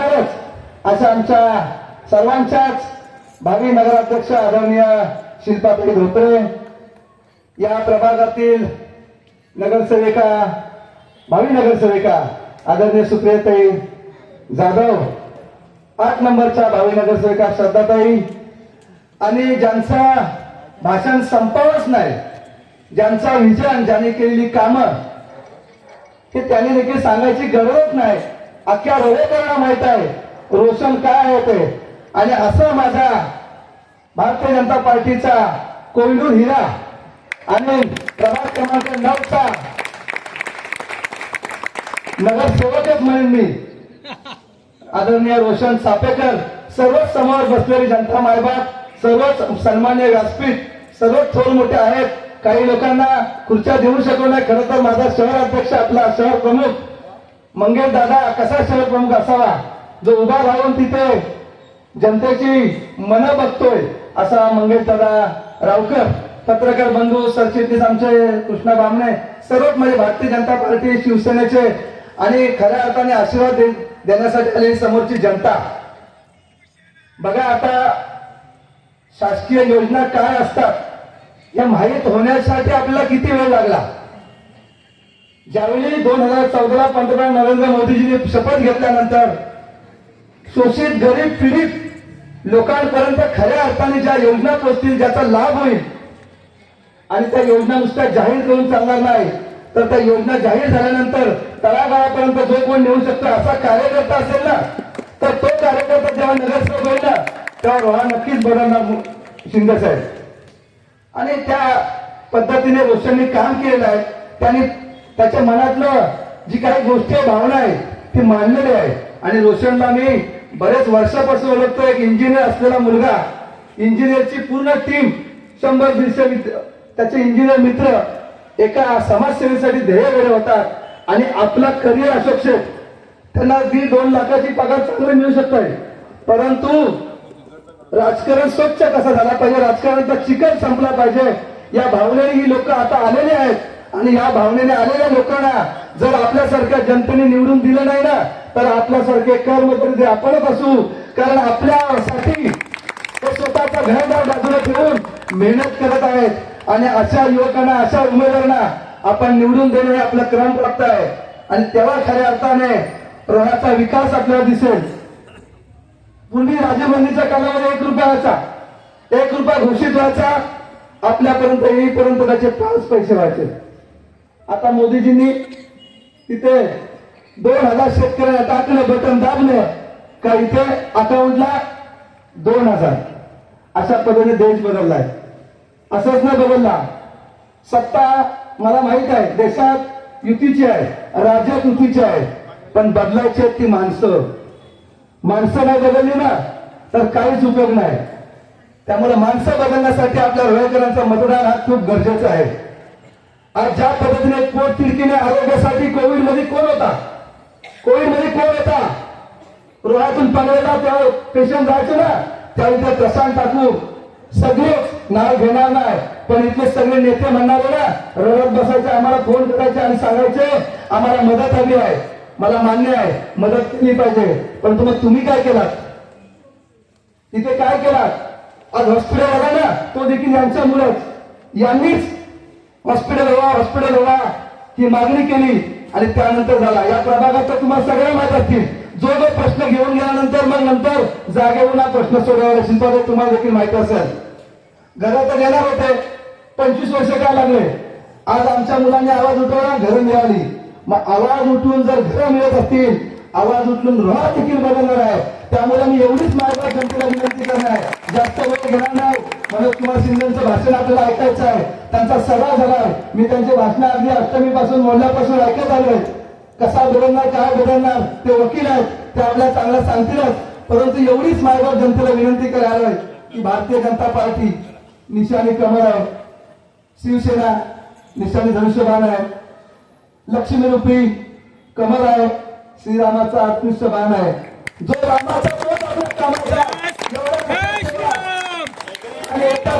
अशा आमच्या सर्वांच्याच भावी नगराध्यक्ष आदरणीय शिल्पाताई धोत्रे या प्रभागातील नगरसेविका भावी नगरसेविका आदरणीय सुप्रियताई जाधव आठ नंबरच्या भावी नगरसेविका श्रद्धाताई आणि ज्यांचा भाषण संपवच नाही ज्यांचा विजन ज्यांनी केलेली कामं हे त्यांनी देखील सांगायची गरजच नाही. अख्ख्या रोवेकरांना माहीत आहे. रोशन काय होते ते? आणि असं माझा भारतीय जनता पार्टीचा कोहिनूर हिरा आणि प्रभाग क्रमांक नऊचा नगरसेवकच म्हणेन मी. आदरणीय रोशन सापेकर सर्वच समोर बसलेली जनता मायबाप सर्वच सन्मान्य व्यासपीठ सर्वच थोर मोठे आहेत. काही लोकांना खुर्च्या देऊ शकलो नाही खरं तर माझा शहर अध्यक्ष आपला शहर प्रमुख मंगेश दादा कसा शहर प्रमुख असावा जो उभा राहून तिथे जनतेची मन बघतोय असा मंगेश दादा रावकर पत्रकार बंधू सरचिटणीस आमचे कृष्णा बामणे सर्वच म्हणजे भारतीय जनता पार्टी शिवसेनेचे आणि खऱ्या अर्थाने आशीर्वाद देण्यासाठी आलेली समोरची जनता. बघा आता शासकीय योजना काय असतात या माहीत होण्यासाठी आपल्याला किती वेळ लागला? ज्यावेळी दोन हजार चौदाला पंतप्रधान नरेंद्र मोदीजींनी शपथ घेतल्यानंतर शोषित गरीब पीडित लोकांपर्यंत खऱ्या अर्थाने ज्या योजना पोचतील ज्याचा लाभ होईल आणि त्या योजना नुसत्या जाहीर करून चालणार नाही तर त्या योजना जाहीर झाल्यानंतर तळागाळापर्यंत जो कोण नेऊ शकतो असा कार्यकर्ता असेल ना तर तो कार्यकर्ता जेव्हा नगरसेवक होईल ना तेव्हा रोहा नक्कीच बदलणार शिंदे साहेब. आणि त्या पद्धतीने रोशनने काम केलेलं आहे. त्यांनी त्याच्या मनातलं जी काही गोष्टी आहे, भावना आहे ती मांडलेली आहे. आणि रोशनला मी बरेच वर्षापासून ओळखतो एक इंजिनियर असलेला मुलगा. इंजिनियरची पूर्ण टीम शंभर दीडशे मित्र त्याचे इंजिनियर मित्र एका समाजसेवेसाठी ध्येय गेले होतात. आणि आपला करिअर अशोक त्यांना दीड दोन लाखाची पगार चांगली मिळू शकतोय. परंतु राजकारण स्वच्छ कसा झाला पाहिजे? राजकारणाचा चिकन संपला पाहिजे. या भावनेने ही लोक आता आलेले आहेत. आणि या भावनेने आलेल्या लोकांना जर आपल्यासारख्या जनतेने निवडून दिलं नाही ना तर आपल्यासारखे कर्मचारी आपणच असू कारण आपल्यासाठी ते स्वतःचा घरदार बाजूला ठेवून मेहनत करत आहेत. आणि अशा युवकांना अशा उमेदवारांना आपण निवडून देणे हे आपलं क्रम प्राप्त आहे. आणि तेव्हा खऱ्या अर्थाने रोहाचा विकास आपल्याला दिसेल. पूर्वी राजबंदीच्या कालामध्ये एक रुपया व्हायचा एक रुपया घोषित व्हायचा आपल्यापर्यंत येईपर्यंत त्याचे पाच पैसे व्हायचे. आता मोदीजींनी तिथे दोन हजार शेतकऱ्यांना टाकलं बटन दाबलं. का इथे अकाउंटला दोन हजार. अशा पद्धतीने देश बदललाय. असंच नाही बदलला. सत्ता मला माहीत आहे देशात युतीची आहे राज्यात युतीची आहे. पण बदलायची आहेत ती माणसं. माणसं नाही बदलली ना तर काहीच उपयोग नाही. त्यामुळे माणसं बदलण्यासाठी आपल्या रोहेकरांचा मतदान हा खूप गरजेचा आहे. आज ज्या पद्धतीने पोट तिडकीने आरोग्यासाठी कोविडमध्ये कोण होता? कोविडमध्ये कोण होता? रोहातून पनवेला तेव्हा पेशंट जायचे ना? त्यावेळी प्रसाद टाकून सगळेच नाव घेणार नाही. पण इथले सगळे नेते म्हणणार ना रडत बसायचे आम्हाला फोन करायचे आणि सांगायचे आम्हाला मदत हवी आहे. मला मान्य आहे मदत केली पाहिजे. पण तुम्ही तुम्ही काय केलात? तिथे काय केलात? आज हॉस्पिटल आला ना तो देखील यांच्यामुळेच. यांनीच हॉस्पिटल व्हा हॉस्पिटल व्हा ही मागणी केली आणि त्यानंतर झाला. या प्रभागात तर तुम्हाला सगळ्या माहीत असतील. जो जो प्रश्न घेऊन गेल्यानंतर मग नंतर जागेवरून हा प्रश्न सोडवायला शिल्पाने तुम्हाला देखील माहीत असेल. घरात तर येणार होते. पंचवीस वर्ष काय लागले? आज आमच्या मुलांनी आवाज उठवला घरं मिळाली. मग आवाज उठून जर घरं मिळत असतील आवाज उठून रोहा देखील बदलणार आहे. त्यामुळे मी एवढीच माझ्या जनतेला विनंती करणार आहे. जास्त वेळ घेणार नाही. मनोज कुमार शिंदेचं भाषण आपल्याला ऐकायचं आहे. त्यांचा सभा झालाय मी त्यांचे भाषण अगदी अष्टमीपासून मोडल्यापासून ऐकत आलोय कसा बदलणार काय बदलणार ते वकील आहेत. ते आपल्याला चांगलं सांगतीलच परंतु एवढीच मायबाप जनतेला विनंती करायला आहे की भारतीय जनता पार्टी निशाणी कमल आहे. शिवसेना निशाणी धनुष्यबाण आहे. लक्ष्मीरूपी कमर आहे. श्रीरामाचा उत्कृष्ट बाण आहे. जो रामाचा तोच आपल्या कामाचा एवढं आणि एका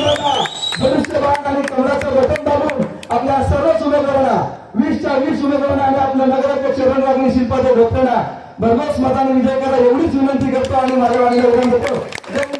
दोन धनुष्यबाण आणि कमळाचं बटन दाबून आपल्या सर्वच उमेदवारांना वीसच्या वीस उमेदवारांना आणि आपल्या नगराध्यक्ष रणरागणी शिल्पाच्या डॉक्टरांना भरघोस मताने विजय करा एवढीच विनंती करतो आणि माझ्या वाणीला देतो